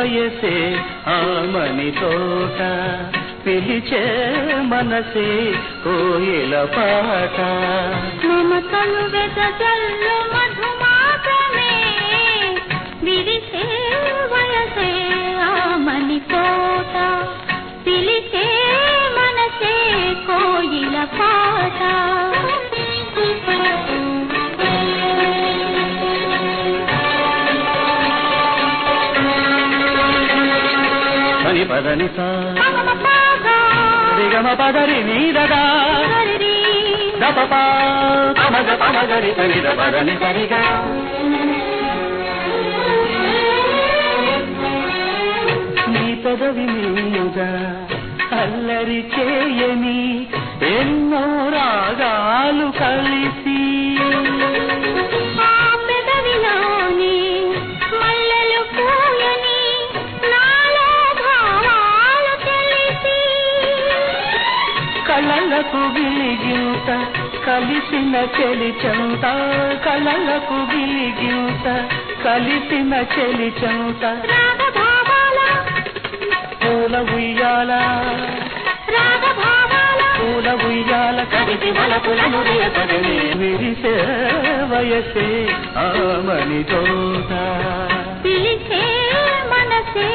విరిసే వయసే ఆమని తోట పిలిచే మనసే కోయిల పాట. మమతలు వెదజల్లు మధుమాతమే విరిసే వయసే ఆమని తోట. పదని సా. మమపాగా దిగమ పదరి నీదగా. హరిరి దపప పమగ పమగరి సరిద పదని సరిగా. నీ పెదవి మీద అల్లరి చేయని ఎన్నో రాగాలు కలిసి కళ్ళలకు గిలిగింత కలిసిన చెలిచంత కళ్ళలకు గిలిగింత కలిసిన చెలిచంత పూల ఉయ్యాల. పూల ఉయ్యాల కవిటి మలపులను రేపడని విరిసే వయసే ఆమని తోట పిలిచే మనసే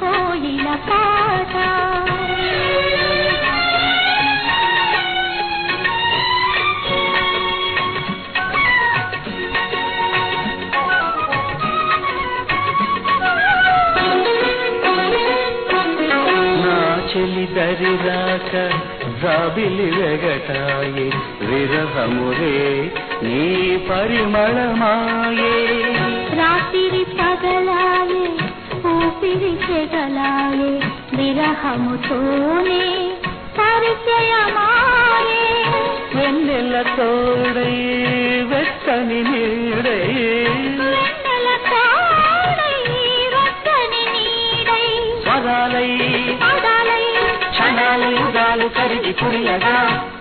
కోయిల పాట. రాక జాబిలి వెగటాయి విరహమురే నీ పరిమళమాయే. రాత్రి పగలాయే ఊపిరి చెగలాయే విరహముతోనే పరిచయమాయే. వెన్నెల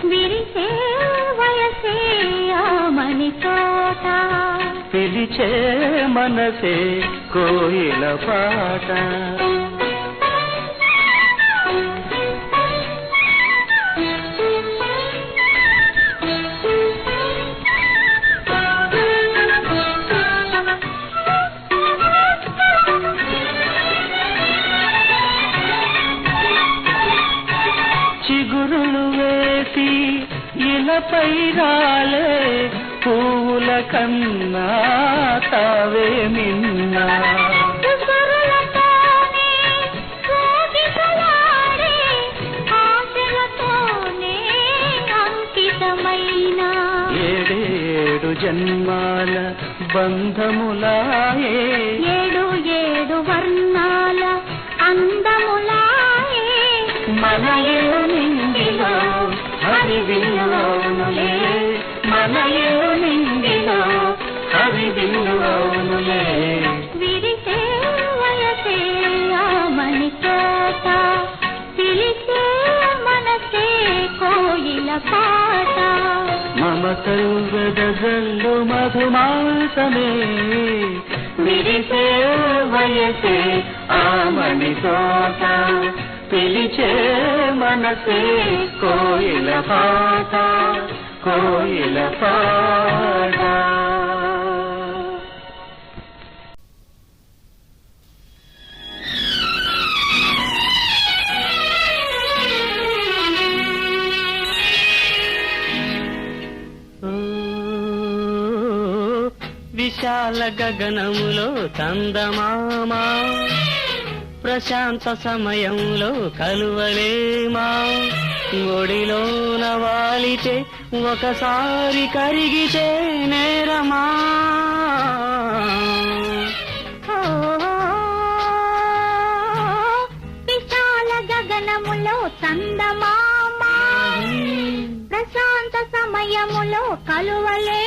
విరిసే వయసే ఆమని తోట పిలిచే మనసే కోయిల పాట. కన్నా తావే అంకితమైన. ఏడేడు జన్మాల బంధములాయే మమతలు వెదజల్లు మధుమాసమే. విరిసే వయసే ఆమని తోట పిలిచే మనసే కోయిల పాట కోయిల పాట. విశాల గగనములో చందమామా ప్రశాంత సమయంలో కలువలేమా. ఒడిలోన వాలితే ఒకసారి కరిగితే నేరమా. విశాల గగనములో చందమామా ప్రశాంత సమయములో కలువలే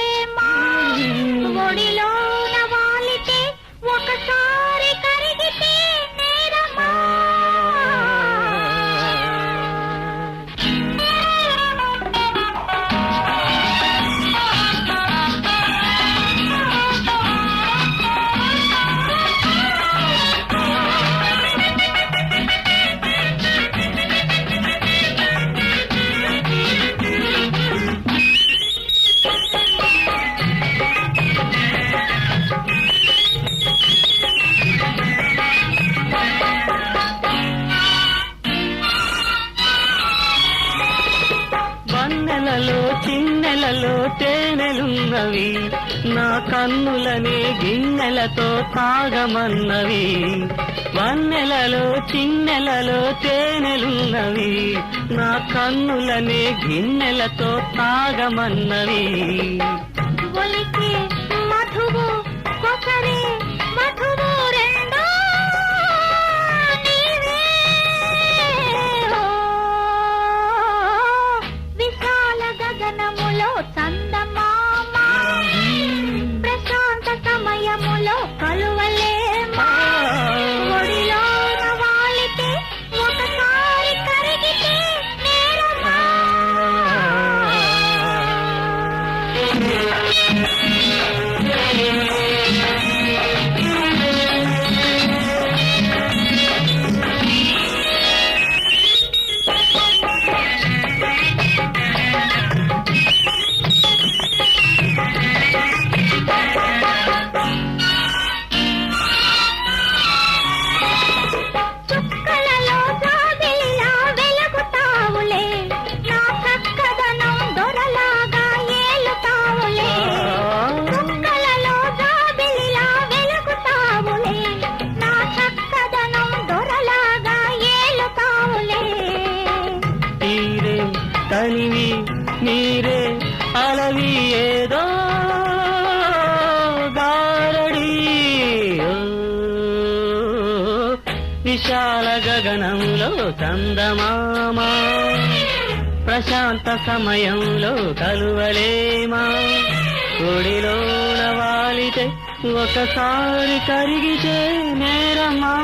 కన్నులనే గిన్నెలతో తాగమన్నవి. వన్నెలలో చిన్నెలలో తేనెలున్నవి. నా కన్నులనే గిన్నెలతో తాగమన్నవి. ఒలికే మధువు విశాల గగనంలో చందమామ ప్రశాంత సమయంలో కలువలేమా? ఒడిలోన వాలితే ఒకసారి కరిగితే నేరమా?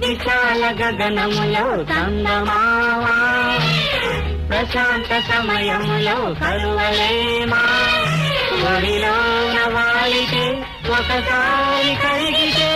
విశాల గగనములో చందమావా ప్రశాంత సమయములో కలువలేమా? ఒడిలోన వాలితే ఒకసారి కరిగితే